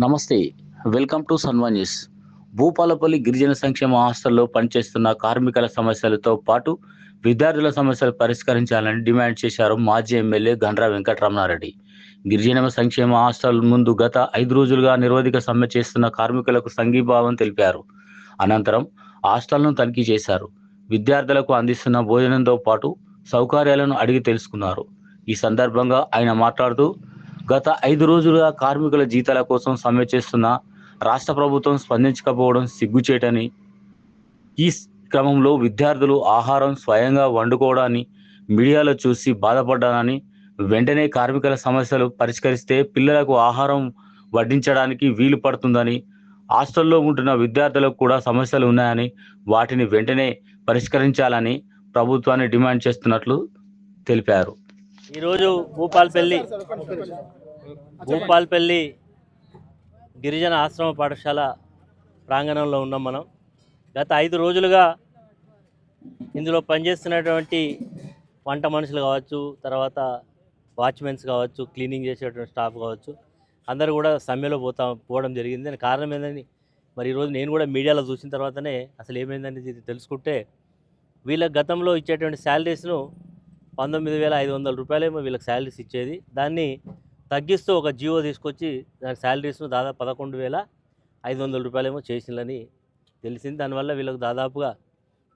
నమస్తే welcome to Sanva news. Bhupalpally గిరిజన సంక్షేమ హాస్టల్లో పనిచేస్తున్న కార్మికుల సమస్యలతో పాటు విద్యార్థుల సమస్యలు పరిష్కరించాలని డిమాండ్ చేశారు మాజీ ఎమ్మెల్యే గండ్రా వెంకటరమణారెడ్డి. గిరిజన సంక్షేమ హాస్టల్ ముందు గత ఐదు రోజులుగా నిరోధిక సమ్మె చేస్తున్న కార్మికులకు సంఘీభావం తెలిపారు. అనంతరం హాస్టల్ను తనిఖీ చేశారు. విద్యార్థులకు అందిస్తున్న భోజనంతో పాటు సౌకర్యాలను అడిగి తెలుసుకున్నారు. ఈ సందర్భంగా ఆయన మాట్లాడుతూ గత ఐదు రోజులుగా కార్మికుల జీతాల కోసం సమ్మె చేస్తున్న రాష్ట్ర ప్రభుత్వం స్పందించకపోవడం సిగ్గుచేటని ఈ క్రమంలో విద్యార్థులు ఆహారం స్వయంగా వండుకోవడాన్ని మీడియాలో చూసి బాధపడ్డానని వెంటనే కార్మికుల సమస్యలు పరిష్కరిస్తే పిల్లలకు ఆహారం వడ్డించడానికి వీలు పడుతుందని హాస్టల్లో ఉంటున్న విద్యార్థులకు కూడా సమస్యలు ఉన్నాయని వాటిని వెంటనే పరిష్కరించాలని ప్రభుత్వాన్ని డిమాండ్ చేస్తున్నట్లు తెలిపారు. ఈరోజు భూపాల్పల్లి భూపాల్పల్లి గిరిజన ఆశ్రమ పాఠశాల ప్రాంగణంలో ఉన్నాం మనం. గత ఐదు రోజులుగా ఇందులో పనిచేస్తున్నటువంటి వంట మనుషులు కావచ్చు తర్వాత వాచ్మెన్స్ కావచ్చు క్లీనింగ్ చేసేటువంటి స్టాఫ్ కావచ్చు అందరూ కూడా సమ్మెలో పోతా పోవడం జరిగింది. దాని కారణం ఏందని మరి ఈరోజు నేను కూడా మీడియాలో చూసిన తర్వాతనే అసలు ఏమైందని తెలుసుకుంటే వీళ్ళ గతంలో ఇచ్చేటువంటి శాలరీస్ను పంతొమ్మిది వేల ఐదు వందల రూపాయలేమో వీళ్ళకి శాలరీస్ ఇచ్చేది. దాన్ని తగ్గిస్తూ ఒక జియో తీసుకొచ్చి దాని శాలరీస్ను దాదాపు పదకొండు వేల ఐదు వందల రూపాయలేమో చేసిందని తెలిసింది. దానివల్ల వీళ్ళకి దాదాపుగా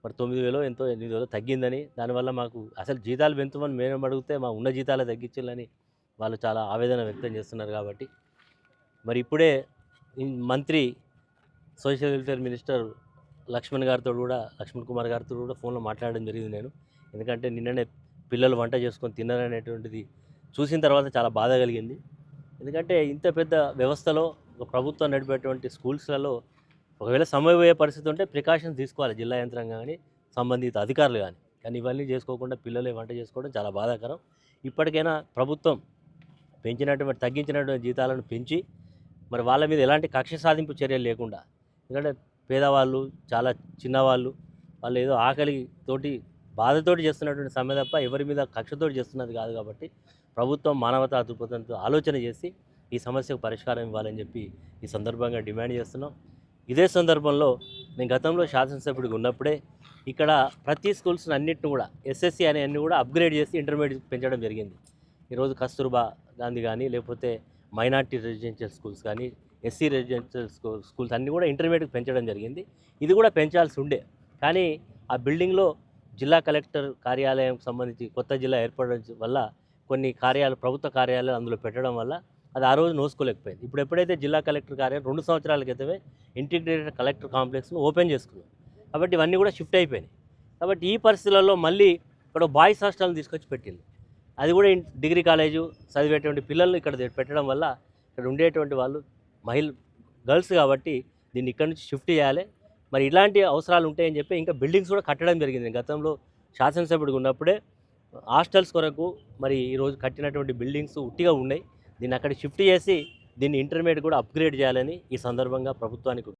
మరి తొమ్మిది వేలో ఎంతో ఎనిమిది వేలో తగ్గిందని దానివల్ల మాకు అసలు జీతాలు పెంచమని మేము అడిగితే మా ఉన్న జీతాలే తగ్గించాలని వాళ్ళు చాలా ఆవేదన వ్యక్తం చేస్తున్నారు కాబట్టి. మరి ఇప్పుడే మంత్రి సోషల్ వెల్ఫేర్ మినిస్టర్ లక్ష్మణ్ గారితో కూడా లక్ష్మణ్ కుమార్ గారితో కూడా ఫోన్లో మాట్లాడడం జరిగింది నేను. ఎందుకంటే నిన్ననే పిల్లలు వంట చేసుకొని తిన్నారనేటువంటిది చూసిన తర్వాత చాలా బాధ కలిగింది. ఎందుకంటే ఇంత పెద్ద వ్యవస్థలో ఒక ప్రభుత్వం నడిపేటువంటి స్కూల్స్లలో ఒకవేళ సమయపోయే పరిస్థితి ఉంటే ప్రికాషన్స్ తీసుకోవాలి జిల్లా యంత్రాంగం కానీ సంబంధిత అధికారులు కానీ. కానీ ఇవన్నీ చేసుకోకుండా పిల్లలే వంట చేసుకోవడం చాలా బాధాకరం. ఇప్పటికైనా ప్రభుత్వం పెంచినటువంటి తగ్గించినటువంటి జీతాలను పెంచి మరి వాళ్ళ మీద ఎలాంటి కక్ష సాధింపు చర్యలు లేకుండా ఎందుకంటే పేదవాళ్ళు చాలా చిన్నవాళ్ళు వాళ్ళు ఏదో ఆకలి తోటి బాధతోటి చేస్తున్నటువంటి సమ్మె తప్ప ఎవరి మీద కక్షతోటి చేస్తున్నది కాదు కాబట్టి ప్రభుత్వం మానవతా దృక్పథంతో ఆలోచన చేసి ఈ సమస్యకు పరిష్కారం ఇవ్వాలని చెప్పి ఈ సందర్భంగా డిమాండ్ చేస్తున్నాం. ఇదే సందర్భంలో నేను గతంలో శాసనసభ్యుడిగా ఉన్నప్పుడే ఇక్కడ ప్రతి స్కూల్స్ అన్నింటిని కూడా ఎస్ఎస్సి అనే అన్ని కూడా అప్గ్రేడ్ చేసి ఇంటర్మీడియట్ పెంచడం జరిగింది. ఈరోజు కస్తూర్బా గాంధీ కానీ లేకపోతే మైనార్టీ రెసిడెన్షియల్ స్కూల్స్ కానీ ఎస్సీ రెసిడెన్షియల్ స్కూల్ స్కూల్స్ అన్నీ కూడా ఇంటర్మీడియట్ పెంచడం జరిగింది. ఇది కూడా పెంచాల్సి ఉండే. కానీ ఆ బిల్డింగ్లో జిల్లా కలెక్టర్ కార్యాలయం సంబంధించి కొత్త జిల్లా ఏర్పడడం వల్ల కొన్ని కార్యాలు ప్రభుత్వ కార్యాలయాలు అందులో పెట్టడం వల్ల అది ఆ రోజు నోసుకోలేకపోయింది ఇప్పుడు ఎప్పుడైతే జిల్లా కలెక్టర్ కార్యాలయం రెండు సంవత్సరాల క్రితమే ఇంటిగ్రేటెడ్ కలెక్టర్ కాంప్లెక్స్ను ఓపెన్ చేసుకున్నాం కాబట్టి ఇవన్నీ కూడా షిఫ్ట్ అయిపోయినాయి. కాబట్టి ఈ పరిస్థితులలో మళ్ళీ ఇక్కడ బాయ్స్ హాస్టల్ని తీసుకొచ్చి పెట్టింది. అది కూడా డిగ్రీ కాలేజు చదివేటువంటి పిల్లలు ఇక్కడ పెట్టడం వల్ల ఇక్కడ ఉండేటువంటి వాళ్ళు మహిళ గర్ల్స్ కాబట్టి దీన్ని ఇక్కడ నుంచి షిఫ్ట్ చేయాలి. మరి ఇలాంటి అవసరాలు ఉంటాయని చెప్పి ఇంకా బిల్డింగ్స్ కూడా కట్టడం జరిగింది. గతంలో శాసనసభ్యుడిగా ఉన్నప్పుడే హాస్టల్స్ కొరకు మరి ఈరోజు కట్టినటువంటి బిల్డింగ్స్ ఉట్టిగా ఉన్నాయి. దీన్ని అక్కడ షిఫ్ట్ చేసి దీన్ని ఇంటర్మీడియట్ కూడా అప్గ్రేడ్ చేయాలని ఈ సందర్భంగా ప్రభుత్వానికి